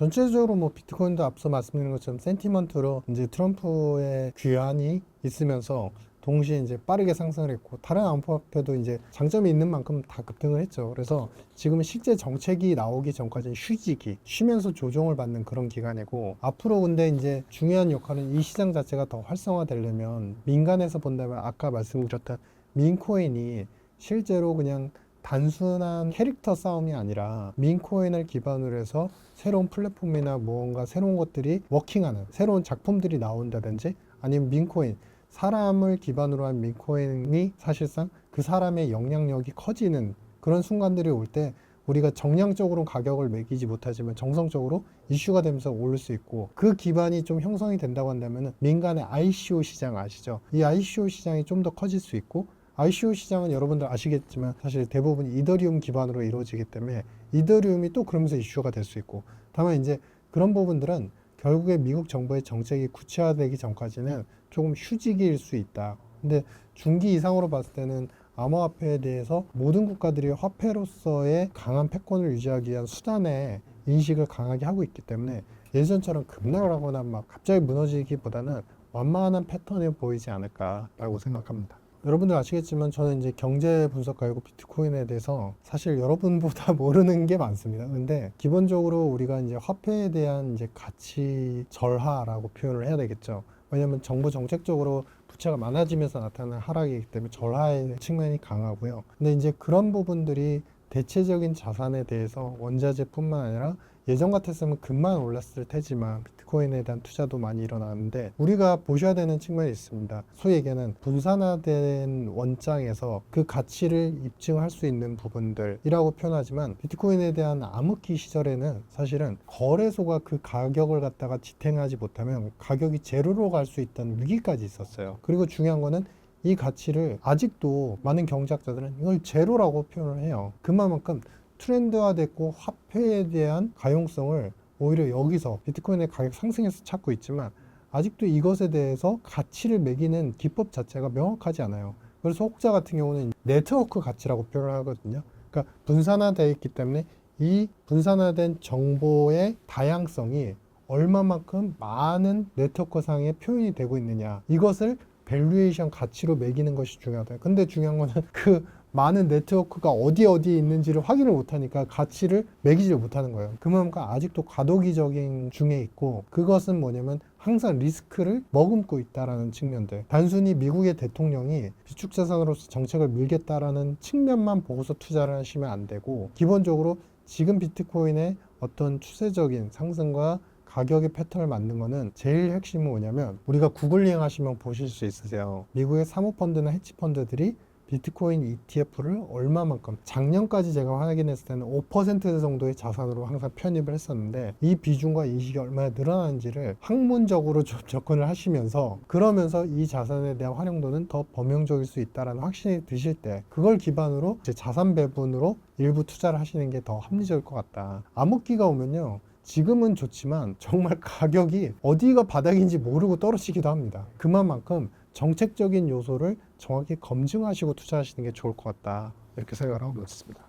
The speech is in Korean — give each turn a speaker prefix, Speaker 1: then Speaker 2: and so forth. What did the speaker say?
Speaker 1: 전체적으로 뭐 비트코인도 앞서 말씀드린 것처럼 센티먼트로 이제 트럼프의 귀환이 있으면서 동시에 이제 빠르게 상승을 했고 다른 암호화폐도 이제 장점이 있는 만큼 다 급등을 했죠. 그래서 지금은 실제 정책이 나오기 전까지는 휴지기, 쉬면서 조정을 받는 그런 기간이고 앞으로 근데 이제 중요한 역할은 이 시장 자체가 더 활성화되려면 민간에서 본다면 아까 말씀드렸던 민코인이 실제로 그냥 단순한 캐릭터 싸움이 아니라 민코인을 기반으로 해서 새로운 플랫폼이나 무언가 새로운 것들이 워킹하는 새로운 작품들이 나온다든지 아니면 민코인 사람을 기반으로 한 민코인이 사실상 그 사람의 영향력이 커지는 그런 순간들이 올 때 우리가 정량적으로 가격을 매기지 못하지만 정성적으로 이슈가 되면서 오를 수 있고 그 기반이 좀 형성이 된다고 한다면 민간의 ICO 시장 아시죠? 이 ICO 시장이 좀 더 커질 수 있고 ICO 시장은 여러분들 아시겠지만 사실 대부분 이더리움 기반으로 이루어지기 때문에 이더리움이 또 그러면서 이슈가 될 수 있고 다만 이제 그런 부분들은 결국에 미국 정부의 정책이 구체화되기 전까지는 조금 휴지기일 수 있다. 근데 중기 이상으로 봤을 때는 암호화폐에 대해서 모든 국가들이 화폐로서의 강한 패권을 유지하기 위한 수단의 인식을 강하게 하고 있기 때문에 예전처럼 급락하거나 막 갑자기 무너지기보다는 완만한 패턴이 보이지 않을까라고 생각합니다. 여러분들 아시겠지만 저는 이제 경제 분석가이고 비트코인에 대해서 사실 여러분보다 모르는 게 많습니다. 근데 기본적으로 우리가 이제 화폐에 대한 이제 가치 절하라고 표현을 해야 되겠죠. 왜냐하면 정부 정책적으로 부채가 많아지면서 나타나는 하락이기 때문에 절하의 측면이 강하고요. 근데 이제 그런 부분들이 대체적인 자산에 대해서 원자재뿐만 아니라 예전 같았으면 금만 올랐을 테지만 비트코인에 대한 투자도 많이 일어나는데 우리가 보셔야 되는 측면이 있습니다. 소위 얘기하는 분산화된 원장에서 그 가치를 입증할 수 있는 부분들이라고 표현하지만 비트코인에 대한 암흑기 시절에는 사실은 거래소가 그 가격을 갖다가 지탱하지 못하면 가격이 제로로 갈 수 있다는 위기까지 있었어요. 그리고 중요한 거는 이 가치를 아직도 많은 경제학자들은 이걸 제로라고 표현을 해요. 그만큼 트렌드화됐고 화폐에 대한 가용성을 오히려 여기서 비트코인의 가격 상승에서 찾고 있지만 아직도 이것에 대해서 가치를 매기는 기법 자체가 명확하지 않아요. 그래서 혹자 같은 경우는 네트워크 가치라고 표현을 하거든요. 그러니까 분산화되어 있기 때문에 이 분산화된 정보의 다양성이 얼마만큼 많은 네트워크상에 표현이 되고 있느냐 이것을 밸류에이션 가치로 매기는 것이 중요하다. 근데 중요한 거는 그 많은 네트워크가 어디 어디에 있는지를 확인을 못하니까 가치를 매기지 못하는 거예요. 그만큼 아직도 과도기적인 중에 있고 그것은 뭐냐면 항상 리스크를 머금고 있다라는 측면들. 단순히 미국의 대통령이 비축자산으로서 정책을 밀겠다라는 측면만 보고서 투자를 하시면 안 되고 기본적으로 지금 비트코인의 어떤 추세적인 상승과 가격의 패턴을 만든 거는 제일 핵심은 뭐냐면 우리가 구글링 하시면 보실 수 있으세요. 미국의 사모펀드나 헤지펀드들이 비트코인 ETF를 얼마만큼 작년까지 제가 확인했을 때는 5% 정도의 자산으로 항상 편입을 했었는데 이 비중과 인식이 얼마나 늘어나는지를 학문적으로 좀 접근을 하시면서 그러면서 이 자산에 대한 활용도는 더 범용적일 수 있다라는 확신이 드실 때 그걸 기반으로 이제 자산 배분으로 일부 투자를 하시는 게 더 합리적일 것 같다. 암흑기가 오면요. 지금은 좋지만 정말 가격이 어디가 바닥인지 모르고 떨어지기도 합니다. 그만큼 정책적인 요소를 정확히 검증하시고 투자하시는 게 좋을 것 같다. 이렇게 생각을 하고 있습니다.